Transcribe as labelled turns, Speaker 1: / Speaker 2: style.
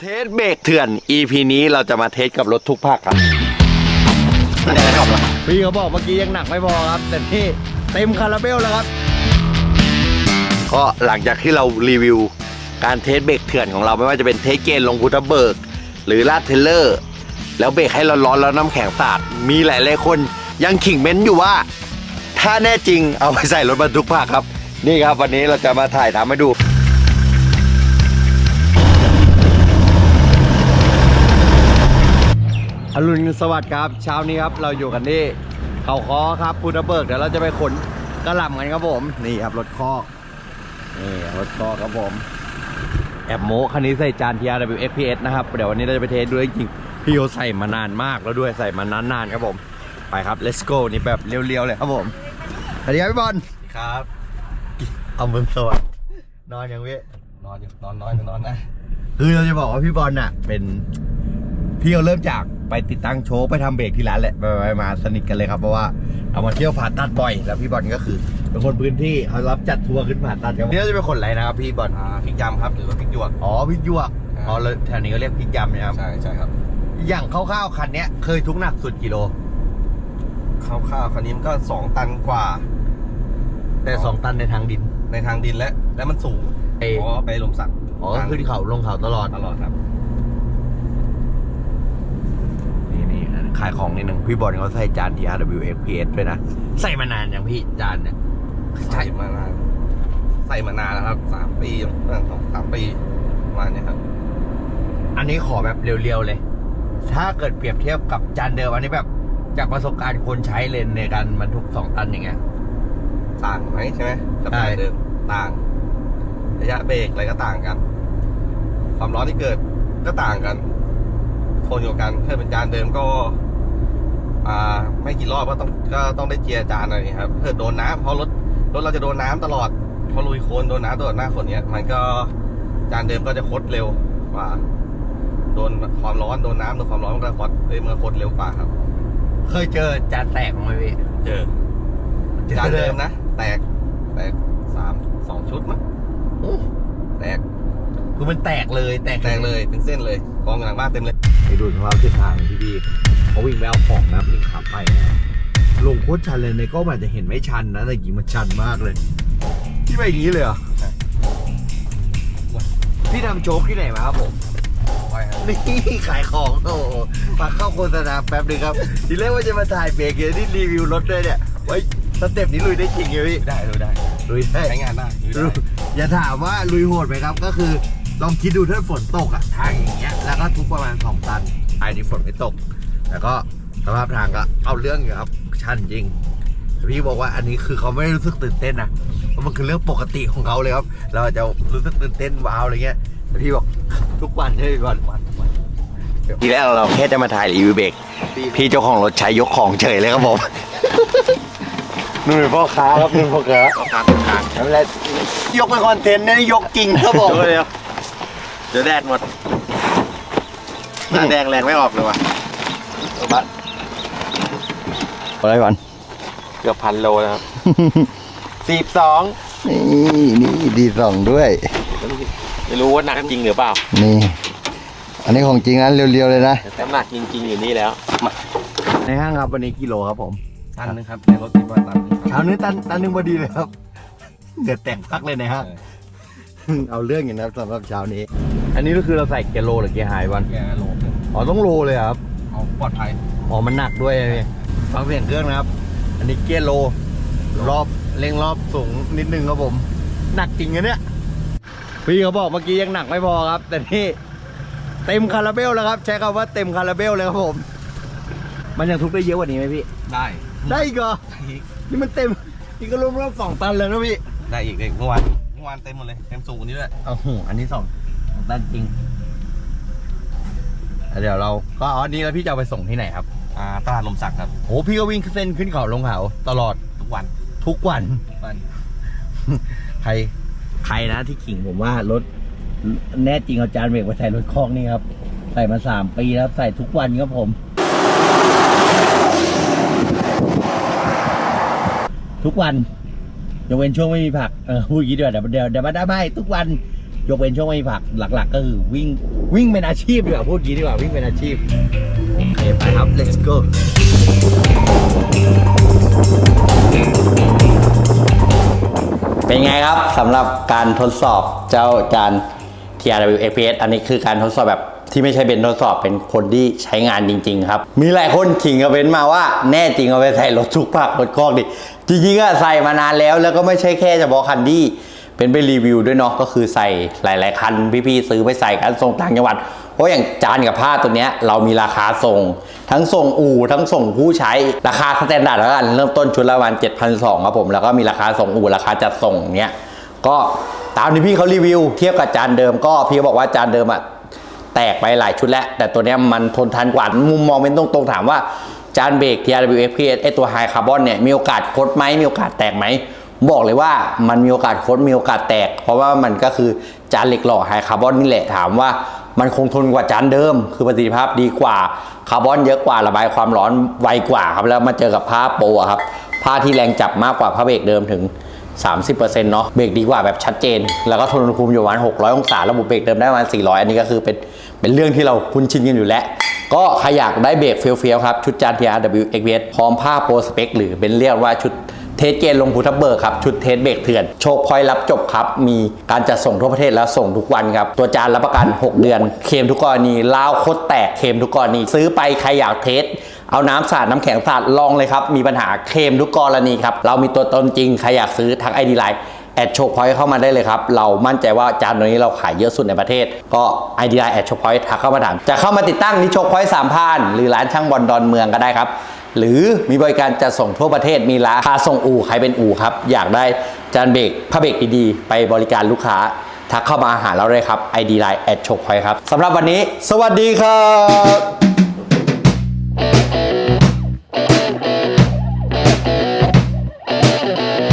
Speaker 1: เทสเบรกเถื่อน EP นี้เราจะมาเทสกับรถทุกภาคครับพี่เขาบอกเมื่อกี้ยังหนักไม่พอครับ แต่นี่เต็มคาราเบลแล้วครับ ก็หลังจากที่เรารีวิวการเทสเบรกเถื่อนของเราไม่ว่าจะเป็นเทสเกนลงพุทธเบิก หรือลาดเทเลอร์ แล้วเบรกให้ร้อนๆแล้วน้ำแข็งสาดมีหลายๆคนยังขิงเม้นอยู่ว่า ถ้าแน่จริงเอาไปใส่รถบรรทุกภาคครับ นี่ครับวันนี้เราจะมาถ่ายทำให้ดู รุณสวัสดิ์ครับ เช้านี้ครับเราอยู่กันที่เขาคอครับพุทธเบิกเดี๋ยวเราจะไปขนกระหล่ำกันครับผม นี่ครับรถคอกนี่รถคอกครับผม แอบโม้คันนี้ใส่จาน TRW FPS นะครับ เดี๋ยววันนี้เราจะไปเทสด้วยจริงๆพี่โยใส่มานานมากแล้วด้วยใส่มานานๆครับผม ไปครับ let's go นี่แบบเรียวๆเลยครับผมสวัสดีครับพี่บอล
Speaker 2: ครับ
Speaker 1: เอามือสวัสดนอนยังพี่
Speaker 2: นอนอยู่นอนน้อยนอนนะ
Speaker 1: คือเราจะบอกว่าพี่บอลน่ะ เป็น พี่เราเริ่มจากไปติดตั้งโชว์ไปทำเบรกที่ร้านแหละไปไปมาสนิทกันเลยครับเพราะว่าเอามาเที่ยวผ่าตัดบ่อย แล้วพี่บอลก็คือเป็นคนพื้นที่เขารับจัดทัวร์ขึ้นผ่าตัดครับนี่เราจะเป็นคนอะไรนะครับพี่บอล
Speaker 2: อ่าพริกยำครับหรือว่าพริกหยวก
Speaker 1: อ๋อพริกหยวกอ๋อเลยแถวนี้ก็เรียกพริกยำนะครับ
Speaker 2: ใช่ใช่ครับ
Speaker 1: อย่างคร่าวๆคันเนี้ยเคยทุกหนักสุดกิโล
Speaker 2: คร่าวๆคันนี้มันก็2ตันกว่า
Speaker 1: แต่สองตันในทางดิน
Speaker 2: ในทางดินและ และมันสูง
Speaker 1: ไอ้
Speaker 2: อ๋อไปลมสัก
Speaker 1: อ๋อขึ้นเขาลงเขาตลอด
Speaker 2: ตลอดครับ
Speaker 1: นี่นี่ ขายของนิดนึงพี่บอลเขาใส่จาน TRW FPS ด้วยนะ ใส่มานานยังพี่จานเนี่ย
Speaker 2: ใส่มานาน ใส่มานานแล้วครับสามปีสองสามปีประมาณเนี้ยครับ
Speaker 1: อันนี้ขอแบบเรียวๆเลย ถ้าเกิดเปรียบเทียบกับจานเดิมอันนี้แบบ จากประสบการณ์คนใช้เลนในการบรรทุกสองตันอย่างเงี้ย
Speaker 2: ต่างไหมใช่ไหมกับ
Speaker 1: ใช่
Speaker 2: จานเดิมต่าง ระยะเบรกอะไรก็ต่างกัน ความร้อนที่เกิดก็ต่างกัน โทนเดียวกันถ้าเป็นจานเดิมก็ อ่า ไม่กี่รอบก็ต้องก็ต้องได้เจียร์จานอะไรอย่างเงี้ยครับเพื่อโดนน้ำเพราะรถรถเราจะโดนน้ำตลอดพอลุยโคลนโดนน้ำตลอดหน้าฝนเนี้ย มันก็จานเดิมก็จะคดเร็วกว่าโดนความร้อนโดนน้ำโดนความร้อนมันก็คดเอ้ยมันก็คดเร็วกว่าครับ
Speaker 1: เคยเจอจานแตกบ้างไหมพี่
Speaker 2: เจอจานเดิมนะแตกแตกสามสองชุดมั้ง
Speaker 1: โอ้
Speaker 2: แตก
Speaker 1: คือมันแตกเลยแตก
Speaker 2: แตกเลย เป็นเส้นเลยกองอยู่หลังบ้านเต็มเลย
Speaker 1: ไปดูสภาพเส้นทางพี่พี่ๆเขาวิ่งไปเอาของนะครับวิ่งขับไปนะครับลงโคตรชันเลยในกล้องมันอาจจะเห็นไม่ชันนะแต่จริงมันชันมากเลยพี่ไปอย่างนี้เลยเหรอ
Speaker 2: ใช่
Speaker 1: พี่ทำโจ๊กที่ไหนมาครับผม
Speaker 2: ไว้ครับ
Speaker 1: นี่ขายของโอ้โหฝากเข้าโฆษณาแป๊บหนึงครับ ทีแรกว่าจะมาถ่ายเบรกเกที่รีวิวรถเลยเนี่ยไว้ยสเต็ปนี้ลุยได้จริงเหรอพี่
Speaker 2: ได้เลยได้
Speaker 1: ลุยได้
Speaker 2: ใช้งานได้ลุยได้
Speaker 1: อย่าถามว่าลุยโหดไหมครับก็คือ ลองคิดดูถ้าฝนตกอะทางอย่างเงี้ยแล้วก็ทุกประมาณสองตันไอ้นี่ฝนไม่ตก แล้วก็สภาพทางก็เอาเรื่องอยู่ครับชันจริงแต่พี่บอกว่าอันนี้คือเขาไม่ได้รู้สึกตื่นเต้นนะเพราะมันคือเรื่องปกติของเขาเลยครับ เราอาจจะรู้สึกตื่นเต้นว้าวอะไรเงี้ยแต่พี่บอกทุกวันใช่ไหมพี่บอลทีแรกเราแค่จะมาถ่ายรีวิวเบรกพี่เจ้าของรถใช้ยกของเฉยเลยครับผมนู่นพ่อค้าครับนู่นพ่อค้า
Speaker 2: เอาการตรงกลาง
Speaker 1: แล้วยกเป็นคอนเทนต์นะนี่ยกจริงครับผม
Speaker 2: เดี๋ยวเดี๋ยวแดดหมดหน้าแดงแรงไม่ออกเลยว่ะ
Speaker 1: อะไรก่อน
Speaker 2: เกือบพันโลแล้วครับ
Speaker 1: สิบสองนี่นี่ดีสองด้วย
Speaker 2: ไม่รู้ว่าหนักจริงหรือเปล่า
Speaker 1: นี่ อันนี้ของจริงนะเรียวๆเลยนะ
Speaker 2: แต่น้ำหนักจริง ๆ อยู่นี่แล้ว
Speaker 1: ในห้างครับวันนี้กิโลครับผม
Speaker 2: ตันนึงครับในรถติดว่าตัน
Speaker 1: เช้านี้ตันตันหนึ่งพอดีเลยครับเดือดแต่งพักเลยนะฮะเอาเรื่องอย่างนั้นสำหรับเช้านี้ อันนี้ก็คือเราใส่เกยร์โลหรือเกียร์ไฮวัน
Speaker 2: แกโลนึง
Speaker 1: อ๋อต้องโลเลยเหรอครับ
Speaker 2: เอาปลอดภัย
Speaker 1: อ๋อมันหนักด้วยพี่ฟังเสียงเครื่องนะครับ อันนี้เกียร์โล รอบเร่งรอบสูงนิดนึงครับผม หนักจริงนะเนี่ยพี่เขาบอกเมื่อกี้ยังหนักไม่พอครับ แต่นี่เต็มคาราเบลแล้วครับ ใช้คำว่าเต็มคาราเบลเลยครับผม มันยังทุกได้เยอะกว่านี้ไหมพี่
Speaker 2: ได้
Speaker 1: ได้อีกเหรอ
Speaker 2: ได้อีก
Speaker 1: นี่มันเต็มนี่ก็รวมรอบสองตันเลยนะพี่
Speaker 2: ได้อีกเลยเมื่อวานเมื่อวานเต็มหมดเลยเต็มสูงกว่านี้ด้วย
Speaker 1: โอ้โหอันนี้สอง สองตันจริงอะเดี๋ยวเราก็เอาอันนี้แล้วพี่จะเอาไปส่งที่ไหนครับ
Speaker 2: อ่าตลาดลมสักครับ
Speaker 1: โอ้พี่ก็วิ่งเส้นขึ้นเขาลงเขาตลอด
Speaker 2: ทุกวัน
Speaker 1: ทุกวัน
Speaker 2: ทุกวัน
Speaker 1: ใครใครนะที่ขิงผมว่ารถแน่จริงเอาจานเบรกมาใส่รถคอกนี่ครับ ใส่มาสามปีแล้วใส่ทุกวันครับผม ทุกวันยกเว้นช่วงไม่มีผักเออพูดอย่างนี้ด้วยเดี๋ยวเดี๋ยวเดี๋ยวมาได้ไม่ทุกวัน
Speaker 3: ยกเว้นช่วงไม่มีผักหลัก ๆ ก็คือวิ่งวิ่งเป็นอาชีพดีกว่าพูดงี้ดีกว่าวิ่งเป็นอาชีพโอเคไปครับ let's go
Speaker 1: เป็นไงครับสำหรับการทดสอบเจ้าจาน TRW FPS อันนี้คือการทดสอบแบบที่ไม่ใช่เป็นทดสอบเป็นคนที่ใช้งานจริง ๆ ครับ มีหลายคนขิงกับเบนมาว่าแน่จริงเอาไปใส่รถทุกผักรถคอกดิจริงๆอะใส่มานานแล้วแล้วก็ไม่ใช่แค่เฉพาะคันที่ เป็นไปรีวิวด้วยเนาะก็คือใส่หลาย ๆ คันพี่ๆซื้อไปใส่กันส่งต่างจังหวัด เพราะอย่างจานกับผ้าตัวเนี้ยเรามีราคาส่ง ทั้งส่งอู่ทั้งส่งผู้ใช้ราคาสแตนดาร์ดแล้วกันเริ่มต้นชุดละประมาณ7,200ครับผมแล้วก็มีราคาส่งอู่ราคาจัดส่งเนี้ยก็ตามที่พี่เขารีวิว เทียบกับจานเดิมก็พี่บอกว่าจานเดิมอะแตกไปหลายชุดแล้ว แต่ตัวเนี้ยมันทนทานกว่ามุมมองเป็นตรงๆถามว่าจานเบรก TRWFPS ไอตัวไฮคาร์บอนเนี่ยมีโอกาสคดไหมมีโอกาสแตกไหม บอกเลยว่ามันมีโอกาสโคดมีโอกาสแตก เพราะว่ามันก็คือจานเหล็กหล่อไฮคาร์บอนนี่แหละถามว่ามันคงทนกว่าจานเดิม คือประสิทธิภาพดีกว่าคาร์บอนเยอะกว่าระบายความร้อนไวกว่าครับแล้วมาเจอกับผ้าโปรอะครับผ้าที่แรงจับมากกว่าผ้าเบรกเดิมถึง 30%เนาะเบรกดีกว่าแบบชัดเจน แล้วก็ทนอุณหภูมิอยู่ประมาณ600 องศาระบบเบรกเดิมได้ประมาณ 400 อันนี้ก็คือเป็นเป็นเรื่องที่เราคุ้นชินกันอยู่แล้ว ก็ใครอยากได้เบรกเฟี้ยวๆครับ ชุดจาน TRW XVS พร้อมผ้าโปรสเปคหรือเป็นเรียกว่าชุด เทสเกณฑ์ลงภูทับเบิกครับ ชุดเทสเบรกเถื่อน โชคพอยต์รับจบครับ มีการจัดส่งทั่วประเทศแล้วส่งทุกวันครับ ตัวจานรับประกัน 6 เดือน เคมทุกกรณีลาวโคตรแตกเคมทุกกรณี ซื้อไปใครอยากเทสเอาน้ำสาดน้ำแข็งสาดลองเลยครับ มีปัญหาเคมทุกกรณีครับ เรามีตัวตนจริง ใครอยากซื้อทักไอดีไลน์แอดโชคพอยต์เข้ามาได้เลยครับ เรามั่นใจว่าจานตัวนี้เราขายเยอะสุดในประเทศ ก็ไอดีไลน์แอดโชคพอยต์ทักเข้ามาถาม จะเข้ามาติดตั้งที่โชคพอยต์สามพันหรือร้านช่างบอลดอนเมืองก็ได้ครับ หรือมีบริการจัดส่งทั่วประเทศมีร้านคาส่งอู่ใครเป็นอู่ครับ อยากได้จานเบรกผ้าเบรกดีๆ ไปบริการลูกค้า ทักเข้ามาหาเราเลยครับ ID Line แอดโชคพอยครับสำหรับวันนี้ สวัสดีครับ